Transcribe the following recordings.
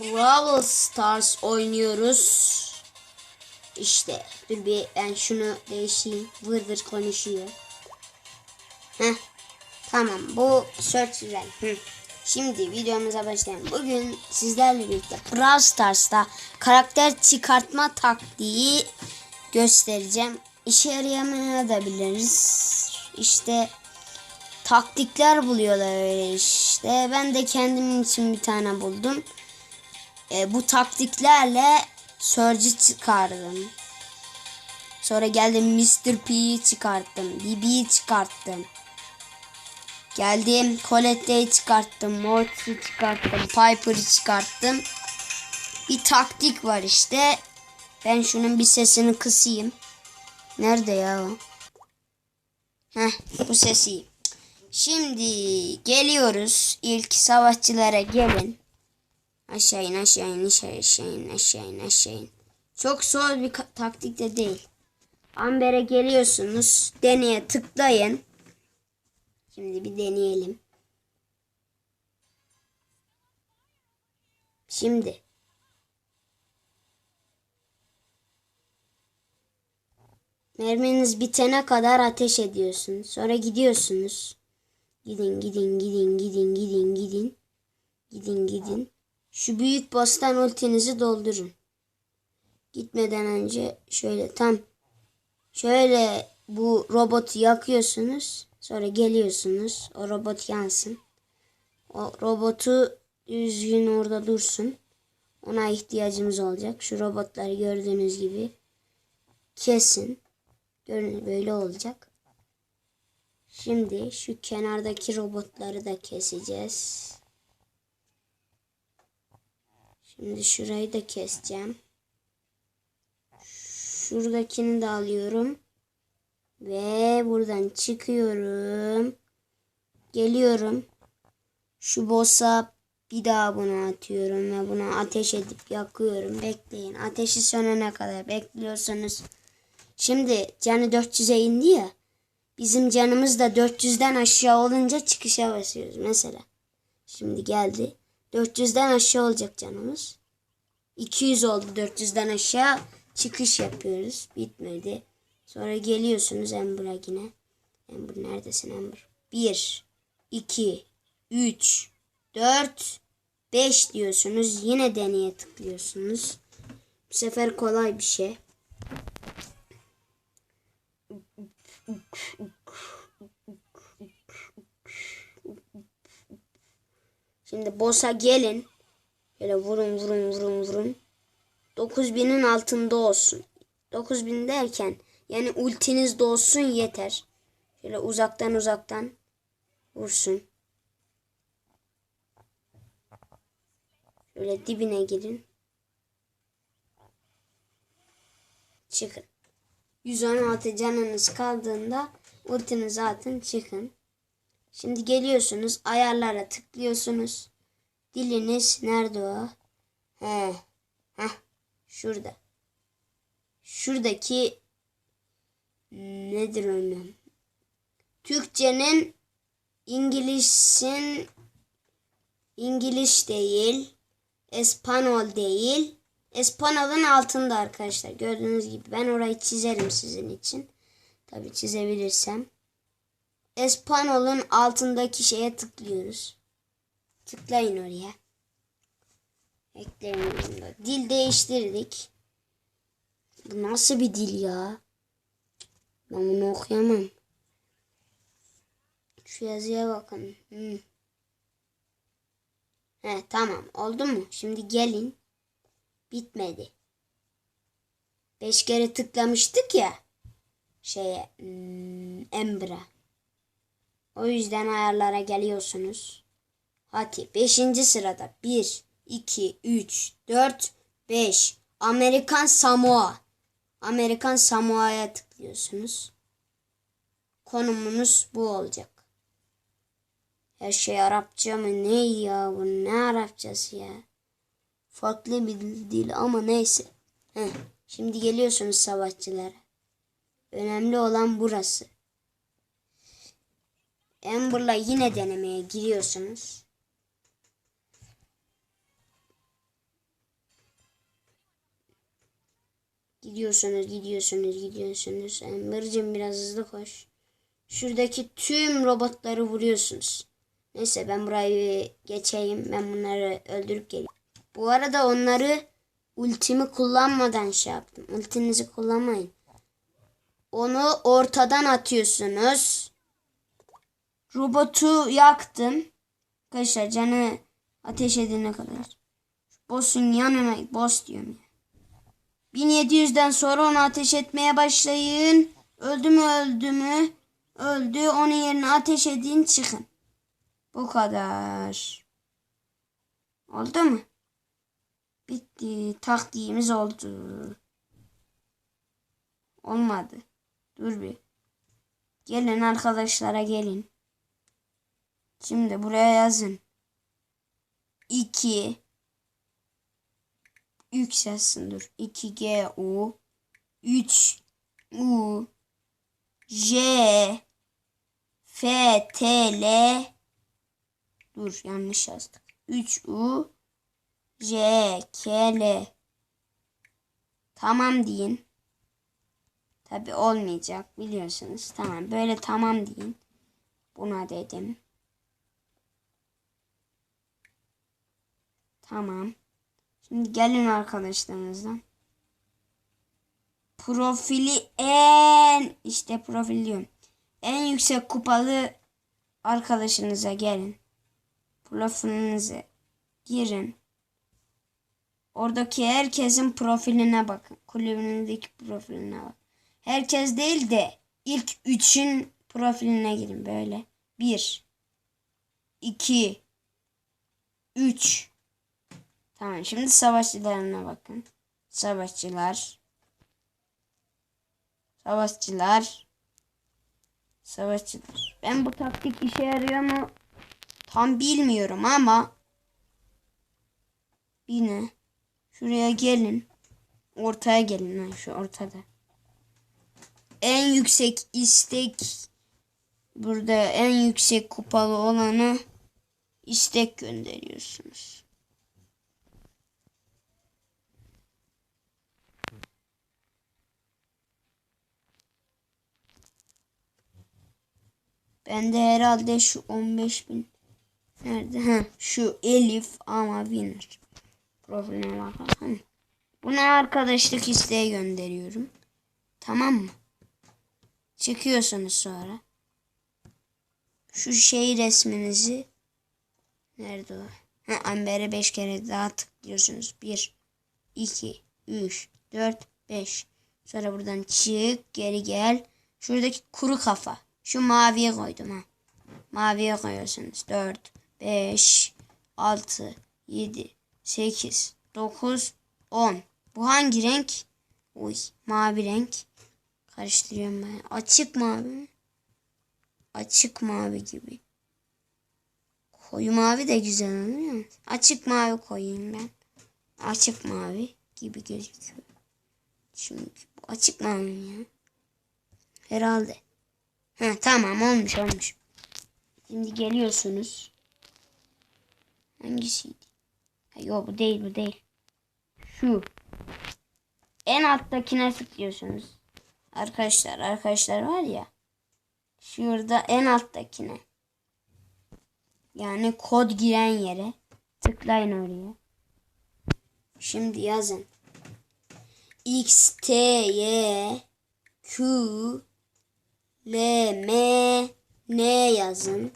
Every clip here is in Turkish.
Brawl Stars oynuyoruz. İşte dur bir ben şunu değişeyim. Vır vır konuşuyor. Heh. Tamam bu search güzel. Şimdi videomuza başlayalım. Bugün sizlerle birlikte Brawl Stars'ta karakter çıkartma taktiği göstereceğim. İşe yarayamayabiliriz. İşte taktikler buluyorlar öyle işte. Ben de kendim için bir tane buldum. E, bu taktiklerle Surge'ı çıkardım. Sonra geldim Mr. P'yi çıkarttım. BB'yi çıkarttım. Geldim Colette'yi çıkarttım. Mortis'i çıkarttım. Piper'ı çıkarttım. Bir taktik var işte. Ben şunun bir sesini kısayım. Nerede ya o? Heh bu sesi. Şimdi geliyoruz. İlk savaşçılara gelin. Aşağı in aşağı in aşağı in aşağı in aşağı in. Çok zor bir taktik de değil. Amber'e geliyorsunuz. Deneye tıklayın. Şimdi bir deneyelim. Şimdi. Merminiz bitene kadar ateş ediyorsunuz. Sonra gidiyorsunuz. Gidin gidin gidin gidin gidin gidin. Gidin gidin. Şu büyük boss'tan ultinizi doldurun. Gitmeden önce şöyle tam şöyle bu robotu yakıyorsunuz. Sonra geliyorsunuz. O robot yansın. O robotu düzgün orada dursun. Ona ihtiyacımız olacak. Şu robotları gördüğünüz gibi kesin. Görün böyle olacak. Şimdi şu kenardaki robotları da keseceğiz. Şimdi şurayı da keseceğim. Şuradakini de alıyorum. Ve buradan çıkıyorum. Geliyorum. Şu boss'a bir daha bunu atıyorum ve bunu ateş edip yakıyorum. Bekleyin. Ateşi sönene kadar bekliyorsunuz. Şimdi canı 400'e indi ya. Bizim canımız da 400'den aşağı olunca çıkışa basıyoruz mesela. Şimdi geldi. 400'den aşağı olacak canımız. 200 oldu 400'den aşağı. Çıkış yapıyoruz. Bitmedi. Sonra geliyorsunuz Ember'a yine. Ember neredesin Ember? 1, 2, 3, 4, 5 diyorsunuz. Yine deneye tıklıyorsunuz. Bu sefer kolay bir şey. Şimdi boss'a gelin. Böyle vurun vurun vurun vurun. 9000'in altında olsun. 9000 derken yani ultiniz de olsun yeter. Şöyle uzaktan uzaktan vursun. Şöyle dibine girin. Çıkın. 116 canınız kaldığında ultinizi atın çıkın. Şimdi geliyorsunuz ayarlara tıklıyorsunuz. Diliniz nerede o? He. Heh. Şurada. Şuradaki nedir onun? Türkçenin İngilizsin İngiliz değil. Espanol değil. Espanol'un altında arkadaşlar. Gördüğünüz gibi ben orayı çizerim sizin için. Tabi çizebilirsem. Espanol'un altındaki şeye tıklıyoruz. Tıklayın oraya. Ekleyin bunu da. Dil değiştirdik. Bu nasıl bir dil ya? Ben bunu okuyamam. Şu yazıya bakın. Hmm. He tamam oldu mu? Şimdi gelin. Bitmedi. Beş kere tıklamıştık ya. Şeye hmm, Ember'a. O yüzden ayarlara geliyorsunuz. Hadi 5. sırada 1, 2, 3, 4, 5. Amerikan Samoa. Amerikan Samoa'ya tıklıyorsunuz. Konumunuz bu olacak. Her şey Arapça mı ne ya bu ne Arapçası ya. Farklı bir dil ama neyse. Heh, şimdi geliyorsunuz savaşçılara. Önemli olan burası. Amber'la yine denemeye giriyorsunuz. Gidiyorsunuz, gidiyorsunuz, gidiyorsunuz. Amber'cim biraz hızlı koş. Şuradaki tüm robotları vuruyorsunuz. Neyse ben burayı geçeyim. Ben bunları öldürüp geleyim. Bu arada onları ultimi kullanmadan şey yaptım. Ultinizi kullanmayın. Onu ortadan atıyorsunuz. Robotu yaktım. Arkadaşlar canı ateş edene kadar. Boss'un yanına boss diyorum ya. 1700'den sonra onu ateş etmeye başlayın. Öldü mü öldü mü? Öldü. Onun yerine ateş edin çıkın. Bu kadar. Oldu mu? Bitti. Taktiğimiz oldu. Olmadı. Dur bir. Gelin arkadaşlara gelin. Şimdi buraya yazın. 2 X yazsın dur. 2 G U 3 U J F T L Dur yanlış yazdık. 3 U J K L Tamam deyin. Tabi olmayacak biliyorsunuz. Tamam böyle tamam deyin. Buna dedim. Tamam. Şimdi gelin arkadaşlarınızdan. Profili en işte profil. En yüksek kupalı arkadaşınıza gelin. Profilinize girin. Oradaki herkesin profiline bakın. Kulübünüzdeki profiline bakın. Herkes değil de ilk üçün profiline girin böyle. Bir, iki, üç. Tamam şimdi savaşçılarına bakın. Savaşçılar. Savaşçılar. Savaşçılar. Ben bu taktik işe yarıyor mu? Tam bilmiyorum ama yine şuraya gelin. Ortaya gelin ha şu ortada. En yüksek istek burada en yüksek kupalı olanı istek gönderiyorsunuz. Bende herhalde şu 15 bin. Nerede? Ha, şu Elif ama winner. Profiline bakalım. Buna arkadaşlık isteği gönderiyorum. Tamam mı? Çıkıyorsunuz sonra. Şu şey resminizi nerede o? Amber'e 5 kere daha tıklıyorsunuz. 1 2 3 4 5 Sonra buradan çık, geri gel. Şuradaki kuru kafa. Şu maviye koydum ha. Maviye koyuyorsunuz. 4, 5, 6, 7, 8, 9, 10. Bu hangi renk? Uy mavi renk. Karıştırıyorum ben. Açık mavi mi? Açık mavi gibi. Koyu mavi de güzel oluyor. Açık mavi koyayım ben. Açık mavi gibi gözüküyor. Çünkü bu açık mavi ya. Herhalde. Ha, tamam olmuş olmuş. Şimdi geliyorsunuz. Hangisiydi? Ha, yok bu değil bu değil. Şu. En alttakine tıklıyorsunuz. Arkadaşlar arkadaşlar var ya. Şurada en alttakine. Yani kod giren yere. Tıklayın oraya. Şimdi yazın. X, T, Y, Q, L, M, N yazın.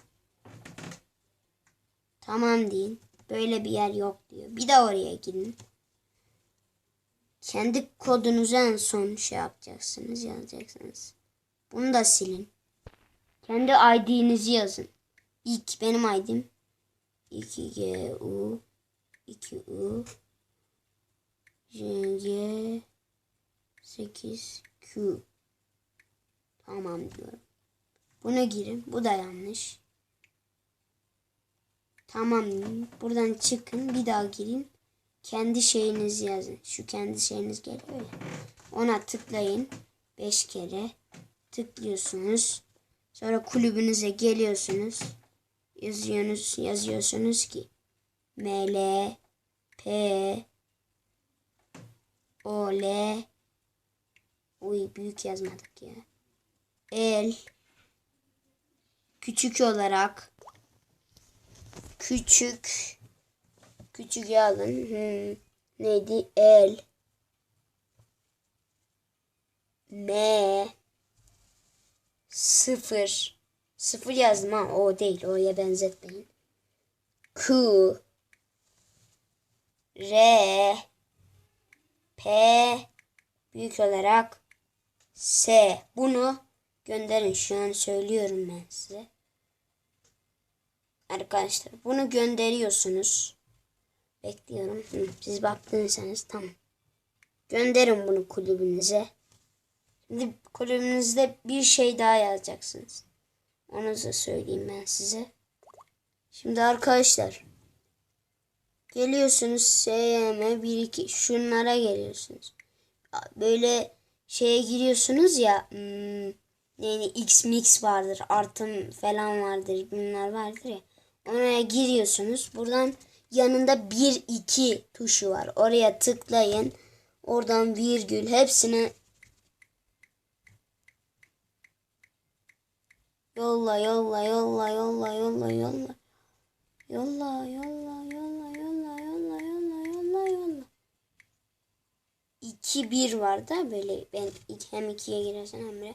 Tamam deyin. Böyle bir yer yok diyor. Bir de oraya gidin. Kendi kodunuzu en son şey yapacaksınız, yazacaksınız. Bunu da silin. Kendi ID'nizi yazın. İlk benim ID'm 2GU 2U JG 8Q Tamam diyorum. Buna girin. Bu da yanlış. Tamam. Buradan çıkın. Bir daha girin. Kendi şeyinizi yazın. Şu kendi şeyiniz geliyor ya. Ona tıklayın. 5 kere tıklıyorsunuz. Sonra kulübünüze geliyorsunuz. Yazıyorsunuz, yazıyorsunuz ki ML P O L Uy büyük yazmadık ya. El. Küçük olarak. Küçük. Küçük yazın. Hmm. Neydi? El. M. Sıfır. Sıfır yazdım ha. O değil. O'ya benzetmeyin. Q. R. P. Büyük olarak S. Bunu gönderin. Şu an söylüyorum ben size. Arkadaşlar bunu gönderiyorsunuz. Bekliyorum. Hı, siz baktıysanız tamam. Gönderin bunu kulübünüze. Şimdi kulübünüzde bir şey daha yazacaksınız. Onu da söyleyeyim ben size. Şimdi arkadaşlar geliyorsunuz SM 1 2 şunlara geliyorsunuz. Böyle şeye giriyorsunuz ya hmm, neydi X mix vardır artım falan vardır bunlar vardır ya. Oraya giriyorsunuz. Buradan yanında 1 2 tuşu var. Oraya tıklayın. Oradan virgül hepsine yolla yolla yolla yolla yolla yolla. Yolla yolla yolla yolla yolla yolla yolla yolla. 2 1 var da böyle ben hem 2'ye girersen hem de.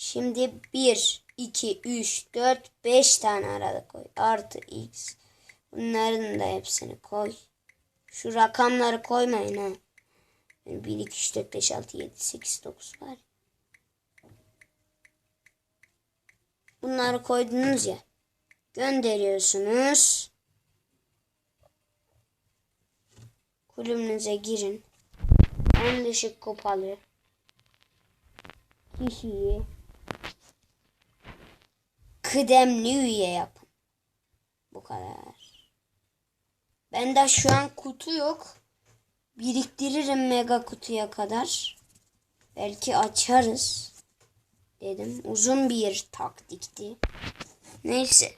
Şimdi 1 2 3 4 5 tane arada koy. Artı x. Bunların da hepsini koy. Şu rakamları koymayın ha. 1 2 3 4 5 6 7 8 9 var. Bunları koydunuz ya. Gönderiyorsunuz. Kulübünüze girin. En düşük kupalı kişiyi kıdemli üye yapın. Bu kadar. Bende şu an kutu yok. Biriktiririm mega kutuya kadar. Belki açarız. Dedim. Uzun bir taktikti. Neyse.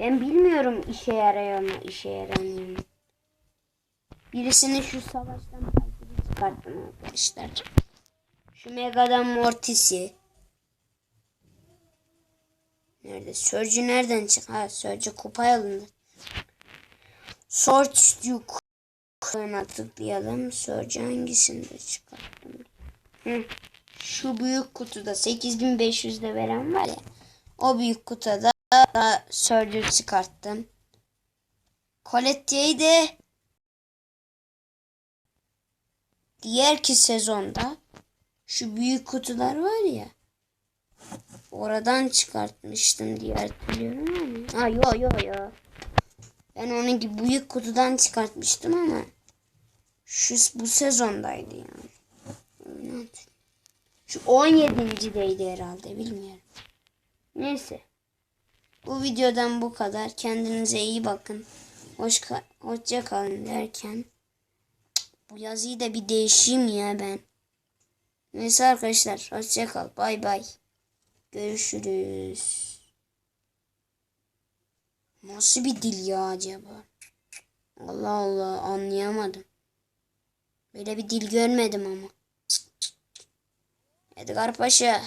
Ben bilmiyorum işe yarıyor mu, işe yaramıyor mu. Birisini şu savaştan takibi çıkarttım arkadaşlar. Şu Mega'dan Mortis'i. Nerede? Sörcü nereden çık? Ha Sörcü kupa yolunda. Sörcü kupana tıklayalım. Sörcü hangisinde çıkarttım? Hı. Şu büyük kutuda 8500'de veren var ya. O büyük kutuda da Sörcü çıkarttım. Colette'yi de diğerki sezonda şu büyük kutular var ya. Oradan çıkartmıştım diye hatırlıyorum ama. Ha yo yo yo. Ben onu büyük kutudan çıkartmıştım ama şu bu sezondaydı yani. Şu 17.deydi herhalde bilmiyorum. Neyse. Bu videodan bu kadar. Kendinize iyi bakın. Hoş ka- hoşça kalın derken bu yazıyı da bir değişeyim ya ben. Neyse arkadaşlar hoşça kal. Bay bay. Görüşürüz. Nasıl bir dil ya acaba? Allah Allah anlayamadım. Böyle bir dil görmedim ama. Edgar Paşa.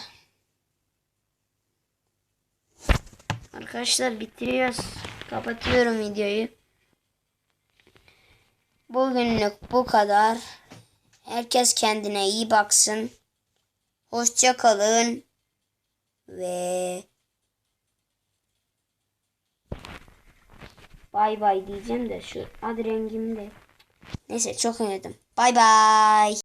Arkadaşlar bitiriyoruz. Kapatıyorum videoyu. Bugünlük bu kadar. Herkes kendine iyi baksın. Hoşça kalın. Ve bay bay diyeceğim de şu ad rengimi de. Neyse çok oynadım. Bay bay.